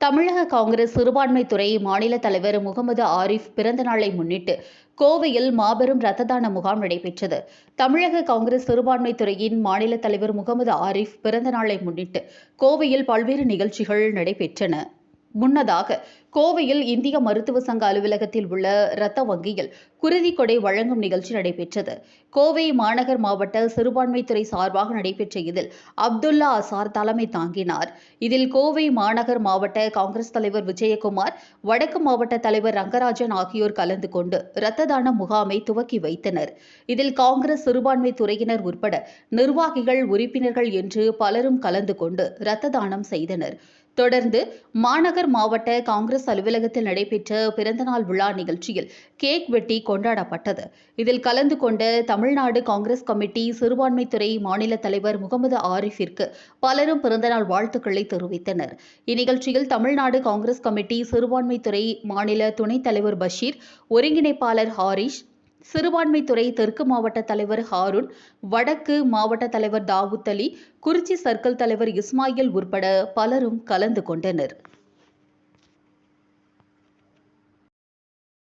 தமிழக காங்கிரஸ் சிறுபான்மைத்துறை மாநில தலைவர் முகமது ஆரிஃப் பிறந்த நாளை முன்னிட்டு கோவையில் மாபெரும் ரத்த தான முகாம் நடைபெற்றது. தமிழக காங்கிரஸ் சிறுபான்மைத்துறையின் மாநில தலைவர் முகமது ஆரிஃப் பிறந்த நாளை முன்னிட்டு கோவையில் பல்வேறு நிகழ்ச்சிகள் நடைபெற்றன. முன்னதாக கோவையில் இந்திய மருத்துவ சங்க அலுவலகத்தில் உள்ள இரத்த வங்கியில் குருதி கொடை வழங்கும் நிகழ்ச்சி நடைபெற்றது. கோவை மாநகர் மாவட்ட சிறுபான்மைத்துறை சார்பாக நடைபெற்ற இதில் அப்துல்லா அசார் தலைமை தாங்கினார். இதில் கோவை மாநகர் மாவட்ட காங்கிரஸ் தலைவர் விஜயகுமார் வடக்கு மாவட்ட தலைவர் ரங்கராஜன் ஆகியோர் கலந்து கொண்டு இரத்த தான முகாமை துவக்கி வைத்தனர். இதில் காங்கிரஸ் சிறுபான்மை துறையினர் உட்பட நிர்வாகிகள் உறுப்பினர்கள் என்று பலரும் கலந்து கொண்டு இரத்த தானம் செய்தனர். தொடர்ந்து மாநகர் மாவட்ட காங்கிரஸ் அலுவலகத்தில் நடைபெற்ற பிறந்தநாள் விழா நிகழ்ச்சியில் கேக் வெட்டி கொண்டாடப்பட்டது. இதில் கலந்து கொண்ட தமிழ்நாடு காங்கிரஸ் கமிட்டி சிறுபான்மைத்துறை மாநில தலைவர் முகமது ஆரிஃபிற்கு பலரும் பிறந்தநாள் வாழ்த்துக்களை தெரிவித்தனர். இந்நிகழ்ச்சியில் தமிழ்நாடு காங்கிரஸ் கமிட்டி சிறுபான்மைத்துறை மாநில துணைத் தலைவர் பஷீர் ஒருங்கிணைப்பாளர் ஹாரிஷ் சிறுபான்மைத்துறை தெற்கு மாவட்ட தலைவர் ஹாரூன் வடக்கு மாவட்ட தலைவர் தாவூத் அலி குறிச்சி சர்க்கிள் தலைவர் இஸ்மாயில் உட்பட பலரும் கலந்து கொண்டனர்.